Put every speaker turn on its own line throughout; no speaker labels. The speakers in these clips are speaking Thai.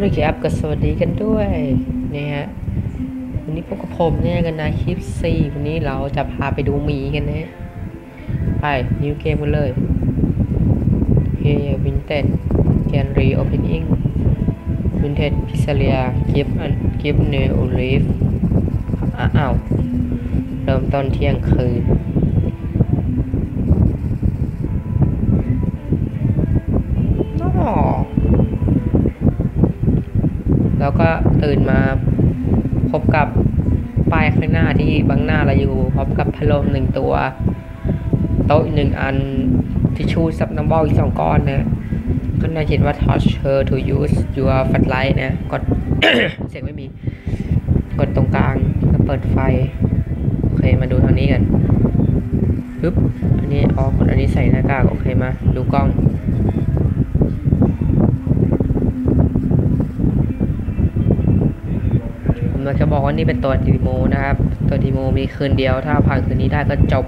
เลยครับก็สวัสดีกันด้วยเนี่ยฮะวันนี้พวกกับผมเนี่ยกันนะคลิปซีวันนี้เราจะพาไปดูหมีกันนะไปนิวเกมกันเลยเฮียวินเทจแกนรีโอเพนนิ่งวินเทจพิซเลียกิฟอันกิฟเนโอลิฟอ้าวเริ่มต้นเที่ยงคืน แล้วก็ตื่นมาพบกับป้ายข้างหน้าที่บังหน้าเราอยู่พร้อมกับพัดลมหนึ่งตัว โต๊ะหนึ่งอันทิชชู่ซับน้ำบอลอีกสองก้อนนะก็น่าเขียนว่า touch her to use your flashlight นะ กด เสียงไม่มี กดตรงกลางแล้วเปิดไฟ โอเค มาดูทางนี้กันปึ๊บ อันนี้อ๋อกดอันนี้ใส่หน้ากาก โอเคมา ดูกล้อง ผมอยาจะบอกว่านี่เป็นตัวดีโมนะครับ ตัวดีโมมีคืนเดียว ถ้าผ่านคืนนี้ได้ก็จบ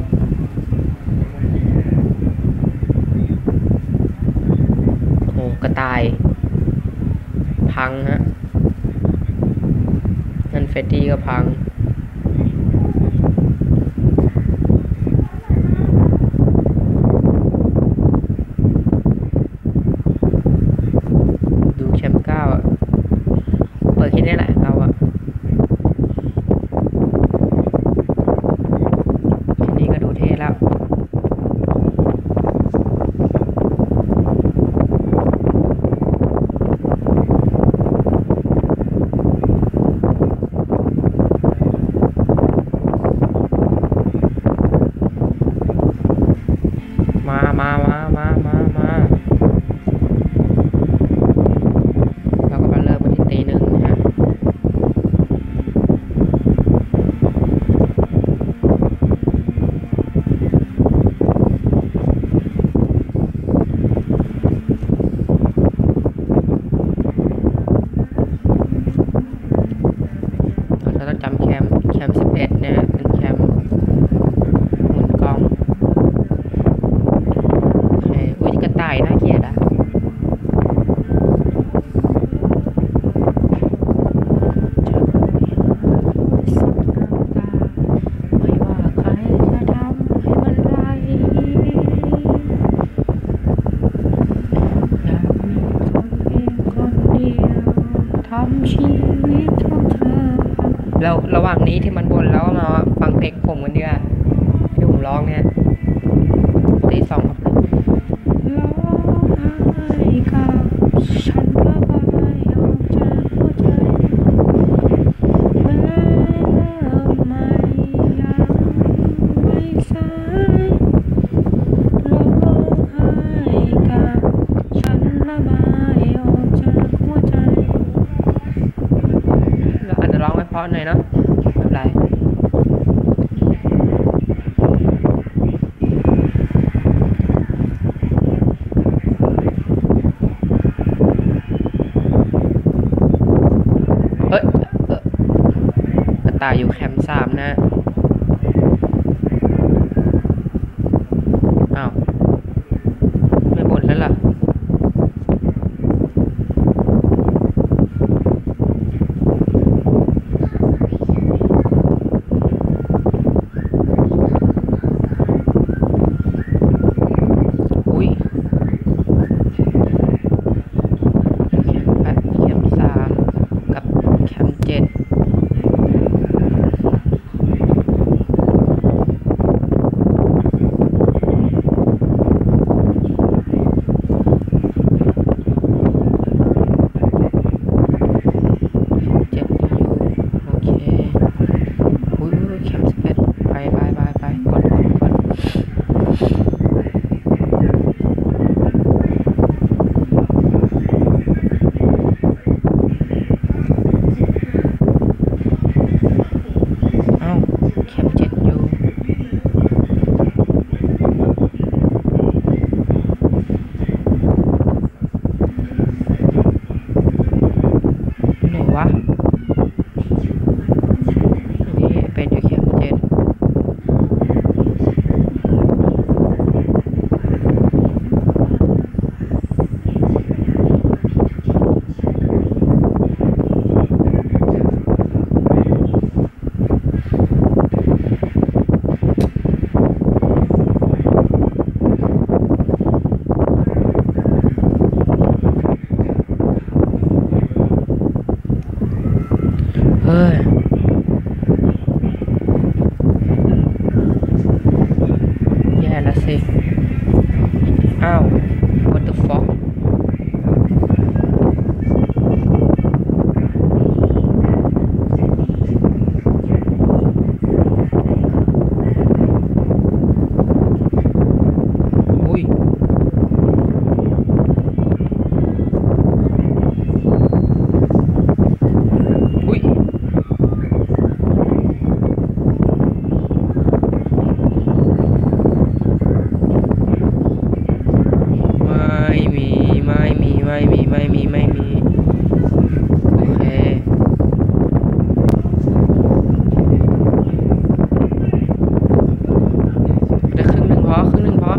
โอ้กระต่าย พังฮะนั่นเฟดดี้ก็พังดูแชมป์เก้าเปิดแค่นี้แหละเราอะแค่นี้ก็ดูเท่แล้ว มามามามามามาเราก็มาเริ่มกันที่ตีหนึ่งนะฮะ เราต้องจำแคมแคมสิบเอ็ดเนี่ย แล้วระหว่างนี้ที่มันบ่นแล้วมาฟังเพลงผมกันดีกว่าที่ผมร้องเนี่ยตีสองครับ ร้องไห้กับฉันระบายออกจากหัวใจแม้เริ่มใหม่ยังไม่สายร้องไห้กับฉันระบายออกจากหัวใจเราอาจจะร้องไม่เพราะหน่อยเนาะไม่ เป็นไรเอ้ยเอ่อกระต่ายอยู่แคมป์สามนะ อ้าว what the fuck อุ้ย อุ้ย ไม่มี ไม่มี ไม่มีไม่มี ไม่มี โอเค ได้ครึ่งหนึ่งพอ ครึ่งหนึ่งพอ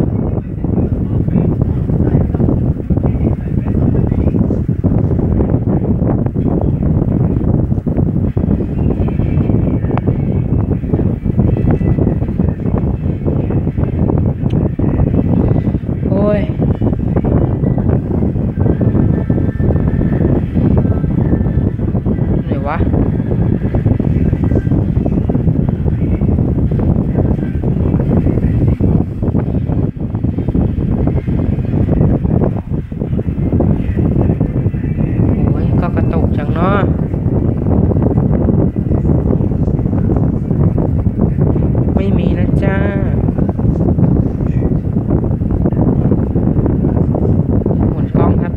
โอ้ย ไหนวะ โอ้ย ก็กระตุกจังเนาะ ไม่มีนะจ้า หมุนกล้องครับ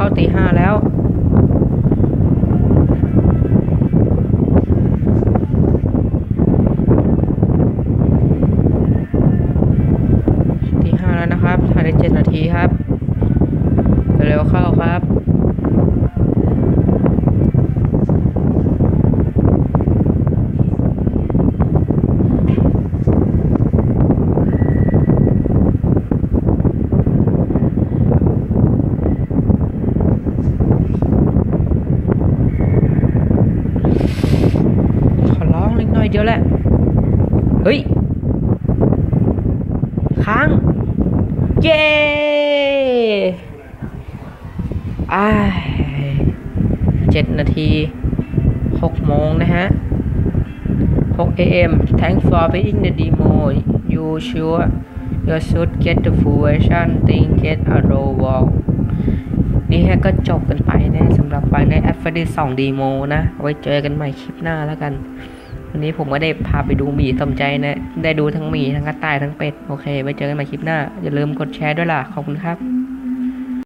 เข้าตีห้าแล้วตีห้าแล้วนะครับภายในเจ็ดนาทีครับ เร็วเข้าครับ ขอร้องเล็กน้อยเดียวแหละ เฮ้ย ค้าง เย้ไอ้เจ็ดนาทีหกโมงนะฮะ6 a.m. Thanks for playing the demo. You sure you should get the full version. Think get a row wall. นี่ฮะก็จบกันไปนะสำหรับไฟในแอปเฟอร์ดสองดีโมนะ ไว้เจอกันใหม่คลิปหน้าแล้วกัน วันนี้ผมก็ได้พาไปดูหมีสมใจนะ ได้ดูทั้งหมีทั้งกระต่ายทั้งเป็ด โอเค ไว้เจอกันใหม่คลิปหน้า อย่าลืมกดแชร์ด้วยล่ะ ขอบคุณครับ